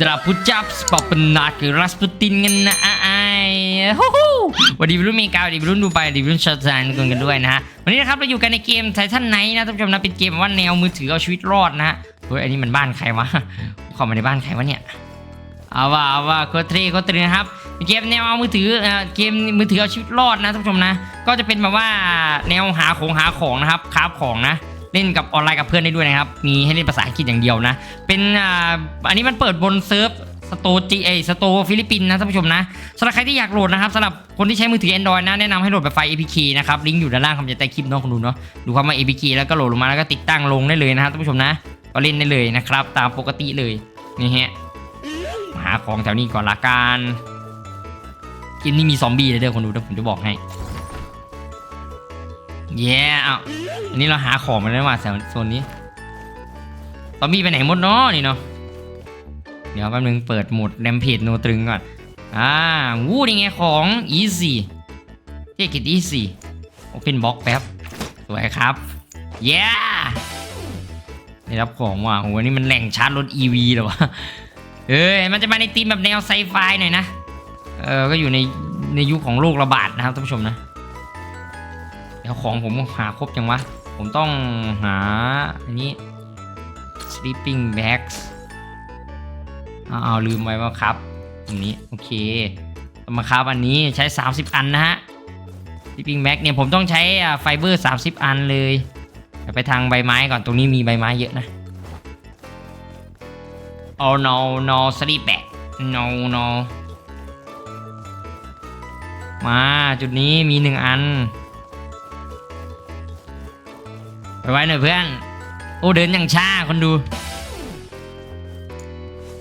ดราพุจับสปอปนาคือรัสปูตินกันนะไอ้ฮู้ฮู้วันดีรุ่นเมกาวันดีรุ่นดูไบวันดีรุ่นชอตไซน์กันกันด้วยนะฮะวันนี้นะครับเราอยู่กันในเกมไททันไนท์นะท่านผู้ชมนะเป็นเกมว่าแนวมือถือเอาชีวิตรอดนะฮะเฮ้ยอันนี้มันบ้านใครวะเข้ามาในบ้านใครวะเนี่ยเอาว่าเอาว่าโคตรเทโคตรเทนะครับเกมแนวเอามือถือเอ่อเกมมือถือเอาชีวิตรอดนะท่านผู้ชมนะ ก็จะเป็นแบบว่าแนวหาของหาของนะครับคราฟของนะ เล่นกับออนไลน์กับเพื่อนได้ด้วยนะครับ มีให้เล่นภาษาอังกฤษอย่างเดียวนะ เป็นอ่าอันนี้มันเปิดบนเซิร์ฟสโตจีเอสโตฟิลิปปินส์นะท่านผู้ชมนะสำหรับใครที่อยากโหลดนะครับสำหรับคนที่ใช้มือถือ Android นะแนะนำให้โหลดแบบไฟล์ APK นะครับลิงก์อยู่ด้านล่างคำจะใต้คลิปเน้องคุณดูเนาะดูคำว่า APK แล้วก็โหลดลงมาแล้วก็ติดตั้งลงได้เลยนะครับท่านผู้ชมนะ ก็เล่นได้เลยนะครับ ตามปกติเลยนี่ฮะหาของแถวนี้ก่อนละกันเกมนี้มีซอมบี้เลยเด้อคนดูเดี๋ยวผมจะบอกให้ เย้อ้าวอันนี้เราหาของมาแล้วว่าแถวโซนนี้ซอมบี้ไปไหนหมดเนาะนี่เนาะเดี๋ยวแป๊บนึงเปิดโหมดแรมเพจโนตรึงก่อนอ่าวู้นี่ไงของ easy เทคิด easy open box แป๊บสวยครับเย้ได้รับของว่ะโหอันนี้มันแหล่งชาร์จรถ EV เหรอวะเอ้ยมันจะมาในธีมแบบแนวไซไฟหน่อยนะเออก็อยู่ในในยุคของโรคระบาดนะครับท่านผู้ชมนะ เดี๋ยวของผมหาครบยังวะ ผมต้องหาอันนี้ sleeping bags เอ้าลืมไว้ว่าครับอันนี้โอเคมาครับอันนี้ใช้ 30 อันนะฮะ sleeping bag เนี่ยผมต้องใช้ไฟเบอร์ 30 อันเลยเดี๋ยวไปทางใบไม้ก่อนตรงนี้มีใบไม้เยอะนะ oh no no sleep bag no no มาจุดนี้มีหนึ่งอัน ไว้หน่อยเพื่อน โอ้เดินอย่างช้าคนดู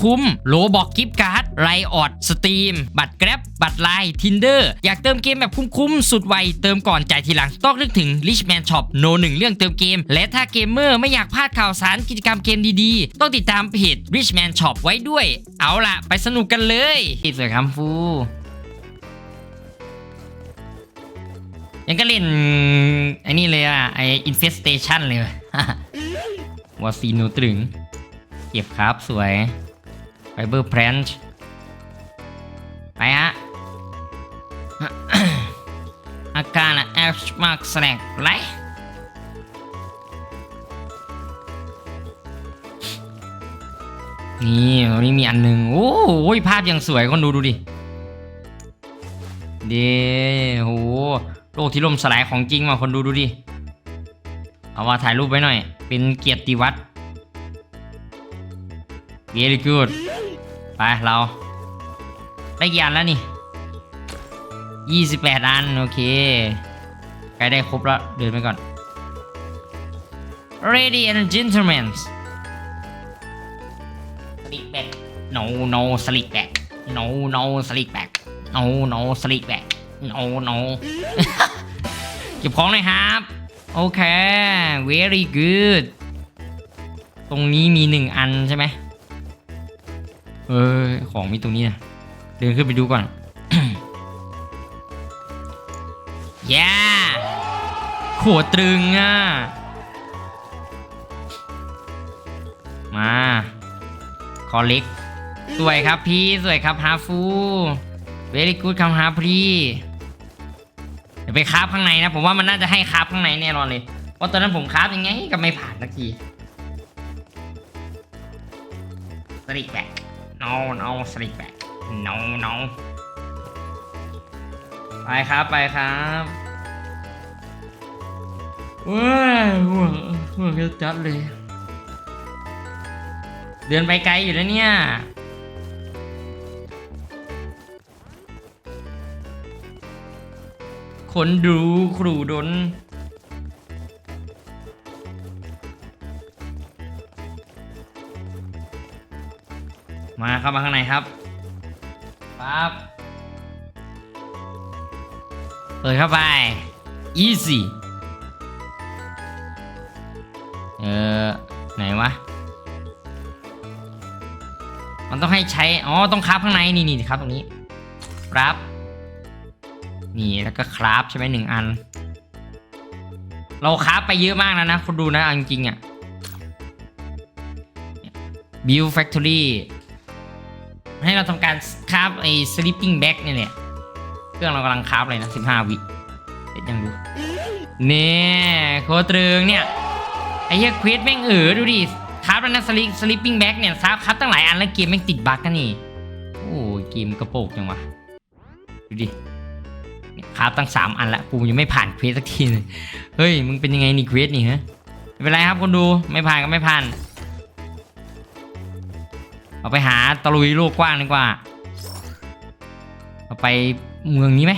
คุ้มๆโลบอกกิฟต์การ์ดไรออดสตรีม บัตรแกร็บบัตรไลน์ทินเดอร์อยากเติมเกมแบบคุ้มๆ สุดไว เติมก่อนจ่ายทีหลัง ต้องนึกถึง Richman Shop โนหนึ่งเรื่องเติมเกม และถ้าเกมเมอร์ไม่อยากพลาดข่าวสารกิจกรรมเกมดีๆ ต้องติดตามเพจ Richman Shop ไว้ด้วย เอาล่ะ ไปสนุกกันเลยสวยคำฟูยังก็เล่นไอ้นี่เลยอะ ไอ้ infestation เลยวอซีโนตรึง เก็บครับสวย fiber plant ไปฮะ อาการอะแอชมากแสลงไรนี่ตรงนี้มีอันหนึ่งโอ้โหภาพยังสวยคนดูดูดิ เด้โหโลกที่ล่มสลายของจริงว่ะคนดูดูดิ เอาว่าถ่ายรูปไว้หน่อย เป็นเกียรติวัตร very good ไปเรา ได้กี่อันแล้วนี่ 28 อัน โอเคใกล้ได้ครบแล้ว เดินไปก่อน Ready and gentlemen sleep back no no sleep back no no sleep back no no sleep back no no เก็บของหน่อยครับ โอเค very good ตรงนี้มีหนึ่งอันใช่ไหม เออของมีตรงนี้นะเดินขึ้นไปดูก่อนย่าขวดตรึงอะ มาคอเล็ก สวยครับพี่ สวยครับฮาฟูเวลี่กูดคำฮาพรีเดี๋ยวไปคราฟข้างในนะ ผมว่ามันน่าจะให้คราฟข้างในแน่นอนเลยเพราะตอนนั้นผมคราฟยังไงก็ไม่ผ่านสักทีสลิกแบก no no สลิกแบก no no ไปครับไปครับว้าวห่วงห่วงจะจัดเลย เดินไปไกลอยู่แล้วเนี่ยคนดูครูดน มาเข้ามาข้างในครับปั๊บเปิดเข้าไป easy เออไหนวะ มันต้องให้ใช้ อ๋อ ต้องคราฟข้างใน นี่นี่ครับตรงนี้ ครับ นี่แล้วก็คราฟใช่ไหมหนึ่งอัน เราคราฟไปเยอะมากแล้วนะคุณดูนะเอาจริงๆอะ Build Factory ให้เราทำการคราฟไอ้ sleeping bag นี่ยแหละเครื่องเรากำลังคราฟเลยนะ 15 วิเด็ดยังดูเนี่ยโคตรรึงเนี่ยไอ้เหี้ยเควสแม่งเออดูดิคราฟแล้วนะ sleeping bag เนี่ยคราฟคราฟตั้งหลายอันแล้วเกมแม่งติดบั๊กกันนี่โอ้เกมกระโปกจังวะดูดิคราฟตั้ง 3 อันละกูยังไม่ผ่านเควสสักทีเลยเฮ้ย มึงเป็นยังไงนี่เควสนี่ฮะไม่เป็นไรครับคนดูไม่ผ่านก็ไม่ผ่าน เอาไปหาตะลุยโลกกว้างดีกว่าเอาไปเมืองนี้ไหม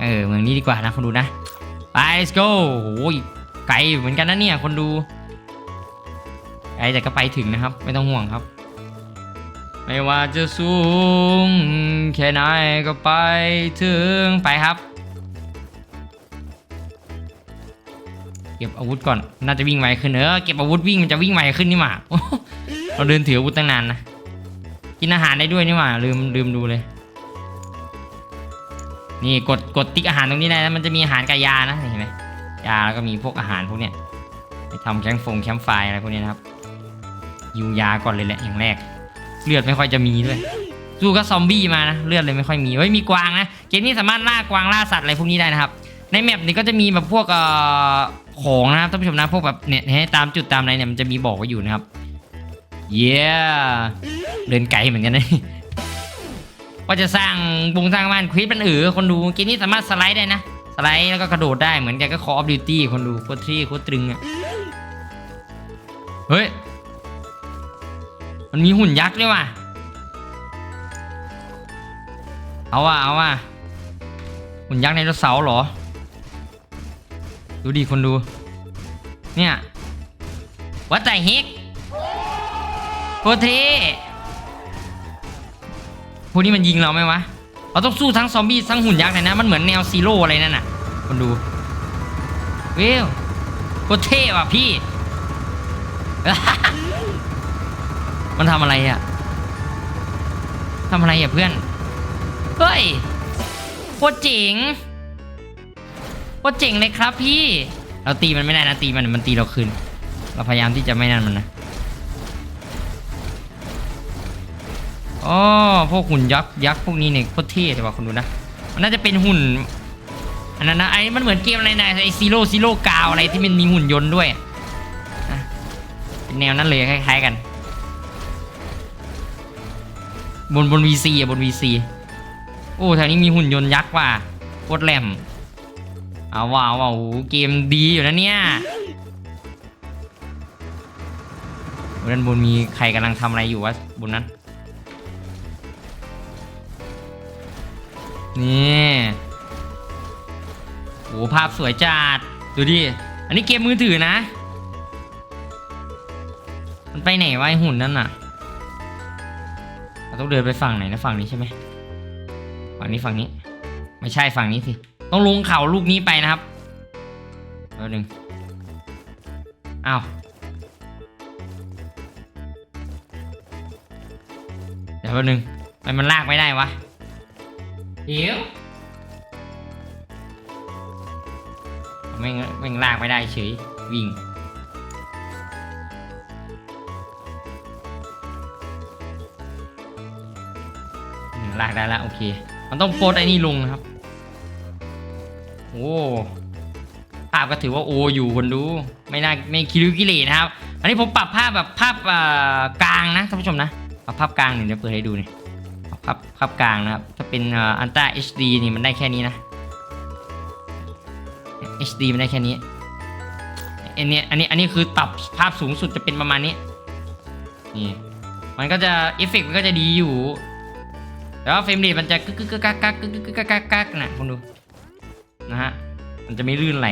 เออเมืองนี้ดีกว่านะคนดูนะ ไป let's go โอ้ยไกลเหมือนกันนะเนี่ยคนดูไกลแต่ก็ไปถึงนะครับ ไม่ต้องห่วงครับ ไม่ว่าจะสูงแค่ไหนก็ไปถึงไปครับเก็บอาวุธก่อน น่าจะวิ่งไวขึ้นเออเก็บอาวุธวิ่งมันจะวิ่งไวขึ้นนี่หว่าเราเดินถืออาวุธตั้งนานนะ กินอาหารได้ด้วยนี่หว่าลืมลืมดูเลย นี่กดกดติ๊กอาหารตรงนี้ได้นะมันจะมีอาหารกับยานะเห็นไหมยาแล้วก็มีพวกอาหารพวกเนี้ยไปทำแคมฟงแคมไฟอะไรพวกนี้นะครับยูยาก่อนเลยแหละอย่างแรก เลือดไม่ค่อยจะมีด้วยสู้กับซอมบี้มานะเลือดเลยไม่ค่อยมีเฮ้ยมีกวางนะเกมนี้สามารถล่ากวางล่าสัตว์อะไรพวกนี้ได้นะครับ ในแมปนี้ก็จะมีแบบพวกเอ่อของนะครับท่านผู้ชมนะพวกแบบเนี่ยให้ตามจุดตามอะไรเนี่ยมันจะมีบอกไว้อยู่นะครับเย้ เดินไกลเหมือนกันนะว่าจะสร้างบุงสร้างบ้านควิดเป็นเออคนดูกมนี้สามารถสไลด์ได้นะ สไลด์แล้วก็กระโดดได้เหมือนกันก็ Call of Duty คนดูโคตรที่โคตรตรึงอะเฮ้ย มันมีหุ่นยักษ์ด้วยว่ะ เอาว่ะเอาว่ะหุ่นยักษ์ในรถเสาเหรอ ดูดิคนดู เนี่ยวัดใจเฮกโคตรเท่ พวกนี้มันยิงเราไหมวะเราต้องสู้ทั้งซอมบี้ทั้งหุ่นยักษ์เลยนะ มันเหมือนแนวซีโร่อะไรนั่นน่ะคนดูเว้วโคตรเท่ว่ะพี่ มันทำอะไรอะทำอะไรอะเพื่อน เฮ้ยโคตรเจ๋งโคตรเจ๋งเลยครับพี่ เราตีมันไม่ได้นะตีมันมันตีเราคืน เราพยายามที่จะไม่นั่นมันนะ อ๋อพวกหุ่นยักษ์ยักษ์พวกนี้เนี่ยโคตรเท่เลยว่ะคุณดูนะมันน่าจะเป็นหุ่นอันนั้นนะไอ้มันเหมือนเกมอะไรนะไอซีโร่ซีโร่กาวอะไรที่มันมีหุ่นยนต์ด้วยเป็นแนวนั้นเลยคล้ายๆกัน บนบน VC อะบน VC โอ้แถวนี้มีหุ่นยนต์ยักษ์ว่ะโคตรแหลมเอาว่าว่ะโอ้เกมดีอยู่นะเนี่ยด้านบนมีใครกำลังทำอะไรอยู่วะบนนั้น นี่โอ้ภาพสวยจัด ดูดิ อันนี้เกมมือถือนะ มันไปไหนวะไอหุ่นนั่นน่ะเราต้องเดินไปฝั่งไหนนะฝั่งนี้ใช่ไหมฝั่งนี้ฝั่งนี้ ไม่ใช่ฝั่งนี้สิ ต้องลงเขาลูกนี้ไปนะครับแป๊บนึงอ้าวเดี๋ยวแป๊บนึงทำไมมันลากไม่ได้วะ เดียวไม่งไม่งลากไม่ได้เฉย วิ่ง ลากได้แล้วโอเค มันต้องโพสต์ไอ้นี่ลงนะครับ โอ้ภาพก็ถือว่าโออยู่คนดู ไม่น่าไม่คิริวกิเลนะครับ อันนี้ผมปรับภาพแบบภาพกลางนะท่านผู้ชมนะปรับภาพกลางหนึ่งเดี๋ยวเปิดให้ดูนี่ยภาพภาพกลางนะครับ เป็นอันต้า HD นี่มันได้แค่นี้นะ HD มันได้แค่นี้อันนี้อันนี้อันนี้คือปรับภาพสูงสุดจะเป็นประมาณนี้นี่มันก็จะเอฟเฟกต์มันก็จะดีอยู่แต่ว่าเฟรมเรทมันจะกึกกึกกักกักกึกกึกกักกักกักนะคุณดูนะฮะมันจะไม่ลื่นไหล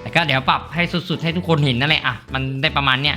แต่ก็เดี๋ยวปรับให้สุดๆให้ทุกคนเห็นนั่นแหละอะมันได้ประมาณเนี้ย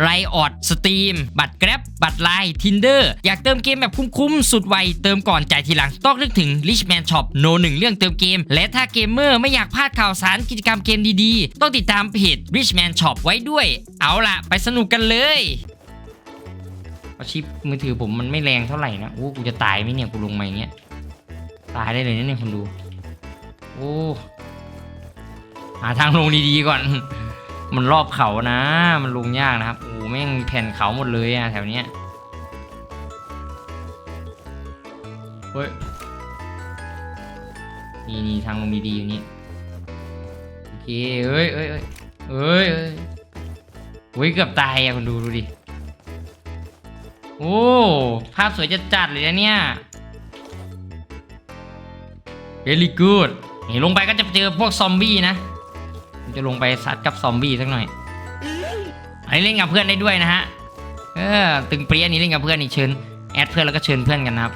ไรออดสตรีมบัตรแกร็บบัตรไลน์ทินเดอร์อยากเติมเกมแบบคุ้มๆ สุดไว เติมก่อนจ่ายทีหลัง ต้องนึกถึง Richman Shop โนหนึ่งเรื่องเติมเกม และถ้าเกมเมอร์ไม่อยากพลาดข่าวสารกิจกรรมเกมดีๆ ต้องติดตามเพจ Richman Shop ไว้ด้วย เอาล่ะ ไปสนุกกันเลยอาชิปมือถือผมมันไม่แรงเท่าไหร่นะโอ้กูจะตายไหมเนี่ยกูลงมาอย่างเงี้ยตายได้เลยนะเนี่ยคนดู โอ้หาทางลงดีๆก่อน มันรอบเขานะ มันลงยากนะครับ โอ้แม่งแผ่นเขาหมดเลยอะแถวเนี้ยเฮ้ย นี่นี่ทางลงดีๆอย่างนี้ โอเคเอ้ยเอ้ยเอ้ยเอ้ยเฮ้ย เกือบตายอะคุณดูดูดิ โอ้ ภาพสวยจัดจัดๆเลยนะเนี่ย very good นี่ลงไปก็จะเจอพวกซอมบี้นะ จะลงไปซัดกับซอมบี้สักหน่อยอันนี้เล่นกับเพื่อนได้ด้วยนะฮะเออตึงเปรี้ยนี่เล่นกับเพื่อนนี่เชิญแอดเพื่อนแล้วก็เชิญเพื่อนกันนะครับ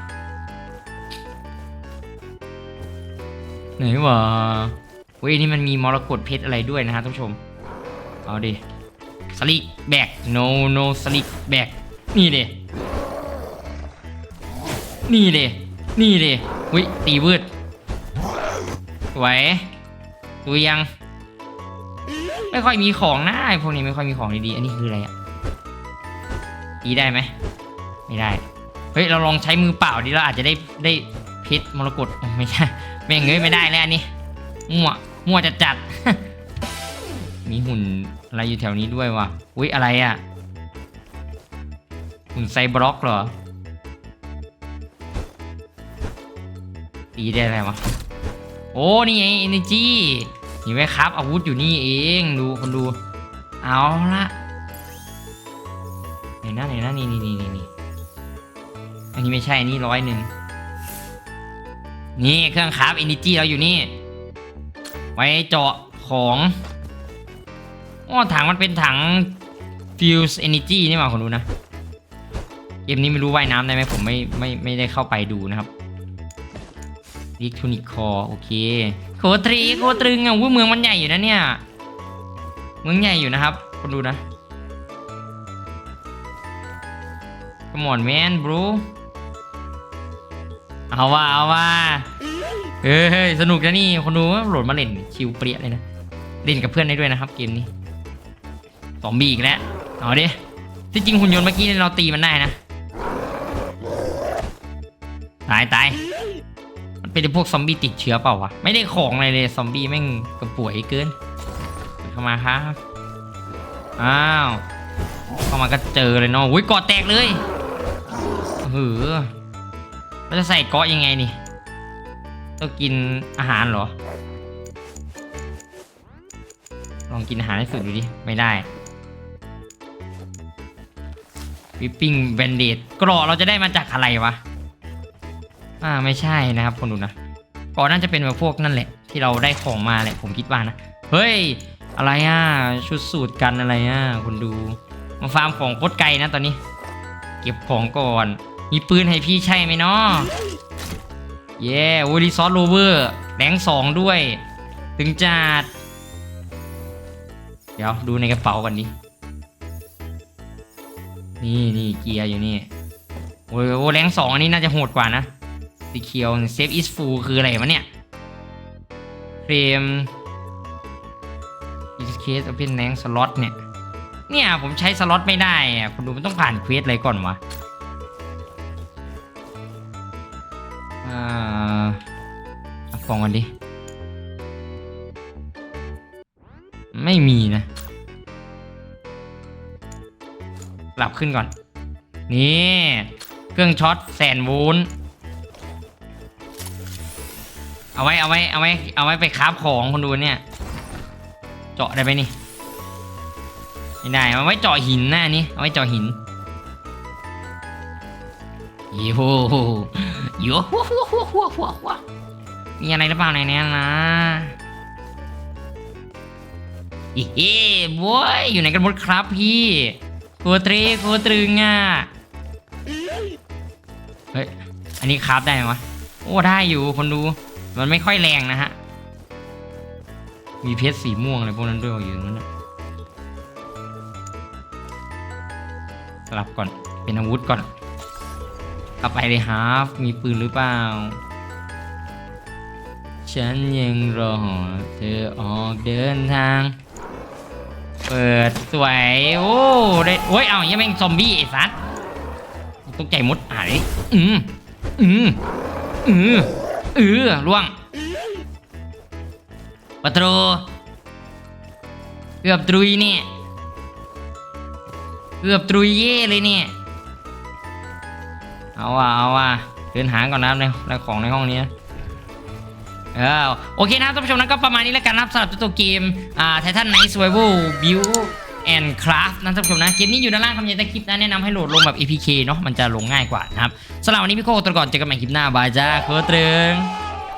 ไหนวะเว้ยนี่มันมีมรกตเพชรอะไรด้วยนะฮะท่านผู้ชม เอาดิสลิกแบก no no สลิกแบก นี่เดนี่เดนี่เดวิตีวืดไหวดูยัง ไม่ค่อยมีของนะไอ้พวกนี้ไม่ค่อยมีของดีๆ อันนี้คืออะไรอะตีได้ไหม ไม่ได้ เฮ้ย เราลองใช้มือเปล่าดิเราอาจจะได้ได้เพชรมรกตไม่ใช่แม่งเงยไม่ได้แล้วอันนี้ มั่ว มั่วจัดจัด มีหุ่นอะไรอยู่แถวนี้ด้วยวะ อุ้ยอะไรอะหุ่นไซบล็อกเหรอ ตีได้อะไรวะ โอ้ นี่ไง energy นี่ ไว้ครับ อาวุธอยู่นี่เองดูคนดู เอาละไหนนะไหนนะนี่นี่นี่นี่นี่อันนี้ไม่ใช่อันนี้ร้อยหนึ่งนี่เครื่องคราฟ energy เราอยู่นี่ ไว้เจาะของอ๋อถังมันเป็นถัง fuse energy นี่หว่าคนดูนะเกมนี้ไม่รู้ว่ายน้ำได้ไหมผมไม่ไม่ไม่ได้เข้าไปดูนะครับ ลิกทูนิคอโอเคโคตรีโคตรึงอะวุ้ยเมืองมันใหญ่อยู่นะเนี่ยเมืองใหญ่อยู่นะครับคนดูนะ Come on man bro เอาว่าเอาว่าเฮ้ยสนุกนะนี่คนดูโหลดมาเล่นชิวเปรี้ยเลยนะเล่นกับเพื่อนได้ด้วยนะครับเกมนี้สองบีอีกแล้วเอาดิที่จริงหุ่นยนต์เมื่อกี้เราตีมันได้นะ ตายตาย มันเป็นพวกซอมบี้ติดเชื้อเปล่าวะ ไม่ได้ของอะไรเลยซอมบี้แม่งกระป่วยเกินเข้ามาครับ อ้าว เข้ามาก็เจอเลยเนาะอุ้ยกอดแตกเลยเหือเราจะใส่กาะยังไงนี่ ต้องกินอาหารเหรอ ลองกินอาหารให้สุดดูดิ ไม่ได้วิปปิ้งแบนเดดกรอเราจะได้มาจากอะไรวะ อ่าไม่ใช่นะครับคนดูนะก่อนน่าจะเป็นแบบพวกนั่นแหละ ที่เราได้ของมาแหละผมคิดว่านะ เฮ้ย อะไรอะชุดสูตรกันอะไรอะคนดู มาฟาร์มของโคตรไกลนะตอนนี้ เก็บของก่อน มีปืนให้พี่ใช่ไหมเนาะเย้โอ้รีซอสโรเวอร์แบงสองด้วย ถึงจัดเดี๋ยวดูในกระเป๋าก่อนดินี่นี่เกียร์อยู่นี่โอ้โอ้แรงสองอันนี้น่าจะโหดกว่านะ สีเขียวเซฟอิสฟูคืออะไรวะเนี่ยเฟรมอิสเคสเอาเป็นแรงสล็อตเนี่ย เนี่ยผมใช้สล็อตไม่ได้อะคุณดูมันต้องผ่านเควสอะไรก่อนวะอ่าเอฟองกันดิ ไม่มีนะหลับขึ้นก่อน นี่ เครื่องช็อตแสนโวลต์ เอาไว้เอาไว้เอาไว้เอาไว้ไปคราฟของคนดูเนี่ย เจาะได้ไหมนี่ไม่ได้เอาไว้เจาะหินหนะอันนี้เอาไว้เจาะหินโยโโยโมีอะไรหรือเปล่าในนี้นะอีเฮ้บอยอยู่ไหนกันหมดครับพี่โคตรีโคตรึงอะเฮ้ยอันนี้คราฟได้ไหมวะโอ้ได้อยู่คนดู มันไม่ค่อยแรงนะฮะ มีเพชรสีม่วงอะไรพวกนั้นด้วยอยู่นั้นนะสลับก่อน เป็นอาวุธก่อนกลับไปเลยฮาฟมีปืนหรือเปล่า ฉันยังรอเธอออกเดินทาง เปิดสวย โอ้ได้โอ้ย เอายังแม่งซอมบี้ไอ้สัสตกใจมดหายอืมอืมอืม เออล่วงประตูเกือบตรุยเนี่ยเกือบตรุยเย่เลยเนี่ยเอาว่ะเอาว่ะเดินหาก่อนนะครับในในของในห้องนี้เออโอเคนะครับท่านผู้ชมนั้นก็ประมาณนี้แล้วกันนะครับสำหรับตัวเกมอ่าไททันไนท์ Survival Build and Craft นะท่านผู้ชมนะเกมนี้อยู่ด้านล่างคำยันใต้คลิปนะแนะนำให้โหลดลงแบบ APK เนาะมันจะลงง่ายกว่านะครับสำหรับวันนี้พี่โคตัวก่อนเจอกันใหม่คลิปหน้าบายจ้าโคตรึง